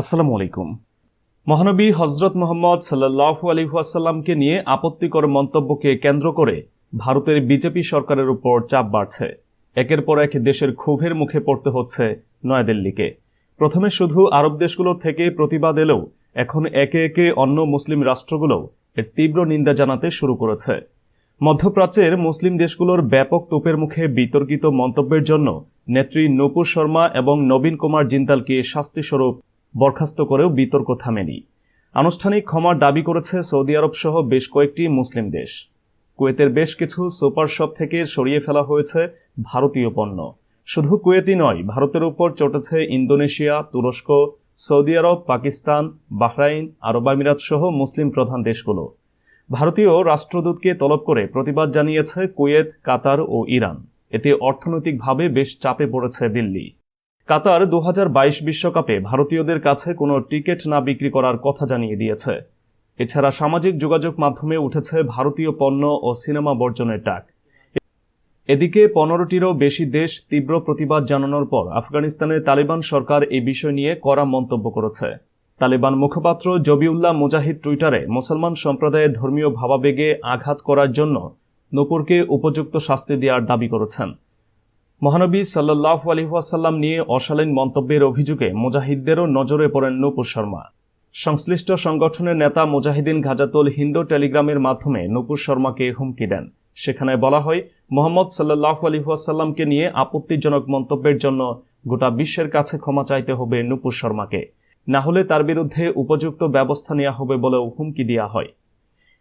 আসসালামু আলাইকুম। মহানবী হজরত মোহাম্মদ সাল্লাহ আলহাসাল্লামকে নিয়ে আপত্তিকর মন্তব্যকে কেন্দ্র করে ভারতের বিজেপি সরকারের উপর চাপ বাড়ছে। একের পর এক দেশের ক্ষোভের মুখে পড়তে হচ্ছে নয়াদিল্লিকে। প্রথমে শুধু আরব দেশগুলো থেকে প্রতিবাদ এলেও এখন একে একে অন্য মুসলিম রাষ্ট্রগুলোও এর তীব্র নিন্দা জানাতে শুরু করেছে। মধ্যপ্রাচ্যের মুসলিম দেশগুলোর ব্যাপক তোপের মুখে বিতর্কিত মন্তব্যের জন্য নেত্রী নূপুর শর্মা এবং নবীন কুমার জিন্দালকে শাস্তিস্বরূপ বরখাস্ত করেও বিতর্ক থামেনি। আনুষ্ঠানিক ক্ষমার দাবি করেছে সৌদি আরব সহ বেশ কয়েকটি মুসলিম দেশ। কুয়েতের বেশ কিছু সুপার শপ থেকে সরিয়ে ফেলা হয়েছে ভারতীয় পণ্য। শুধু কুয়েতই নয়, ভারতের উপর চটেছে ইন্দোনেশিয়া, তুরস্ক, Saudi Arab, Pakistan, Bahrain, Arab আমিরাত সহ মুসলিম প্রধান দেশগুলো। ভারতীয় রাষ্ট্রদূতকে তলব করে প্রতিবাদ জানিয়েছে কুয়েত, কাতার ও ইরান। এতে অর্থনৈতিকভাবে বেশ চাপে পড়েছে দিল্লি। কাতার দু বিশ্বকাপে ভারতীয়দের কাছে কোনো টিকিট না বিক্রি করার কথা জানিয়ে দিয়েছে। এছাড়া সামাজিক যোগাযোগ মাধ্যমে উঠেছে ভারতীয় পণ্য ও সিনেমা বর্জনের ডাক। এদিকে পনেরোটিরও বেশি দেশ তীব্র প্রতিবাদ জানানোর পর আফগানিস্তানে তালিবান সরকার এই বিষয় নিয়ে কড়া মন্তব্য করেছে। তালিবান মুখপাত্র জবিউল্লাহ মুজাহিদ টুইটারে, মুসলমান সম্প্রদায়ের ধর্মীয় ভাবাবেগে আঘাত করার জন্য নূপুরকে উপযুক্ত শাস্তি দেওয়ার দাবি করেছেন। মহানবী সাল্লাহ আলহিহাসাল্লাম নিয়ে অশালীন মন্তব্যের অভিযোগে মুজাহিদদেরও নজরে পড়েন নূপুর শর্মা। সংশ্লিষ্ট সংগঠনের নেতা মুজাহিদিন ঘাজাতুল হিন্দু টেলিগ্রামের মাধ্যমে নূপুর শর্মাকে হুমকি দেন। সেখানে বলা হয়, মোহাম্মদ সাল্লাহ আলহিহাসাল্লামকে নিয়ে আপত্তিজনক মন্তব্যের জন্য গোটা বিশ্বের কাছে ক্ষমা চাইতে হবে নূপুর শর্মাকে। না হলে তার বিরুদ্ধে উপযুক্ত ব্যবস্থা নেওয়া হবে বলেও হুমকি দেওয়া হয়।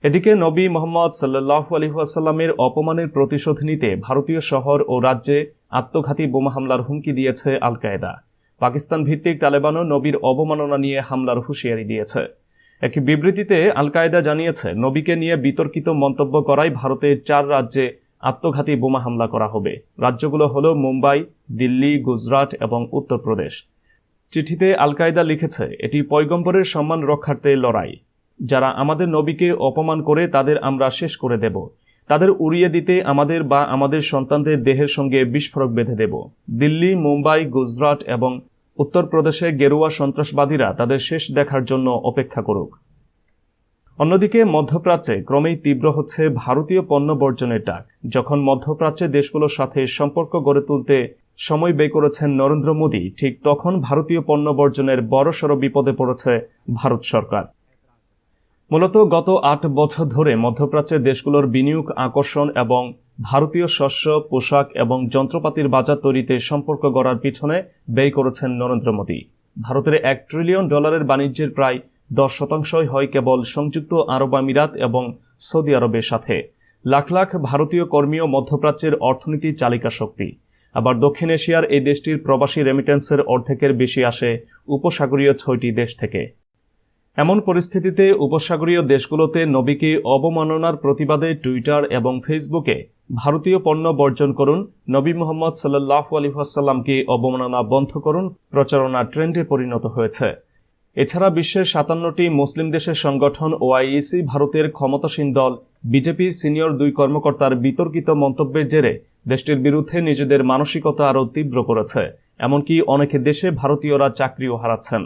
এদিকে নবী মোহাম্মদ সাল্লাহ আলহিহাসাল্লামের অপমানের প্রতিশোধ নিতে ভারতীয় শহর ও রাজ্যে আত্মঘাতী বোমা হামলার হুমকি দিয়েছে আল কায়েদা পাকিস্তান ভিত্তিক তালেবানও নবীর অবমাননা নিয়ে হামলার হুঁশিয়ারি দিয়েছে। এক বিবৃতিতে আল কায়েদা জানিয়েছে, নবীকে নিয়ে বিতর্কিত মন্তব্য করায় ভারতের চার রাজ্যে আত্মঘাতী বোমা হামলা করা হবে। রাজ্যগুলো হল মুম্বাই, দিল্লি, গুজরাট এবং উত্তরপ্রদেশ। চিঠিতে আল কায়দা লিখেছে, এটি পয়গম্বরের সম্মান রক্ষার্থে লড়াই। যারা আমাদের নবীকে অপমান করে তাদের আমরা শেষ করে দেব। তাদের উড়িয়ে দিতে আমাদের বা আমাদের সন্তানদের দেহের সঙ্গে বিস্ফোরক বেঁধে দেব। দিল্লি, মুম্বাই, গুজরাট এবং উত্তরপ্রদেশে গেরুয়া সন্ত্রাসবাদীরা তাদের শেষ দেখার জন্য অপেক্ষা করুক। অন্যদিকে মধ্যপ্রাচ্যে ক্রমেই তীব্র হচ্ছে ভারতীয় পণ্য বর্জনের ডাক। যখন মধ্যপ্রাচ্যের দেশগুলোর সাথে সম্পর্ক গড়ে তুলতে সময় ব্যয় করেছেন নরেন্দ্র মোদী, ঠিক তখন ভারতীয় পণ্য বর্জনের বড়সড় বিপদে পড়েছে ভারত সরকার। মূলত গত আট বছর ধরে মধ্যপ্রাচ্যের দেশগুলোর বিনিয়োগ, আকর্ষণ এবং ভারতীয় শস্য, পোশাক এবং যন্ত্রপাতির বাজার তৈরিতে সম্পর্ক গড়ার পিছনে ব্যয় করেছেন নরেন্দ্র মোদী। ভারতের এক ট্রিলিয়ন ডলারের বাণিজ্যের প্রায় দশ শতাংশই হয় কেবল সংযুক্ত আরব আমিরাত এবং সৌদি আরবের সাথে। লাখ লাখ ভারতীয় কর্মীও মধ্যপ্রাচ্যের অর্থনীতি চালিকা শক্তি। আবার দক্ষিণ এশিয়ার এই দেশটির প্রবাসী রেমিটেন্সের অর্ধেকের বেশি আসে উপসাগরীয় ছয়টি দেশ থেকে। এমন পরিস্থিতিতে উপসাগরীয় দেশগুলোতে নবীকে অবমাননার প্রতিবাদে টুইটার এবং ফেসবুকে ভারতীয় পণ্য বর্জন করুন, নবী মোহাম্মদ সাল্লাহ আলহাসাল্লামকে অবমাননা বন্ধ করুন, প্রচারণা ট্রেন্ডে পরিণত হয়েছে। এছাড়া বিশ্বের সাতান্নটি মুসলিম দেশের সংগঠন ওআইইসি ভারতের ক্ষমতাসীন দল, বিজেপির সিনিয়র দুই কর্মকর্তার বিতর্কিত মন্তব্যের জেরে দেশটির বিরুদ্ধে নিজেদের মানসিকতা আরও তীব্র করেছে। এমনকি অনেকে দেশে ভারতীয়রা চাকরিও হারাচ্ছেন।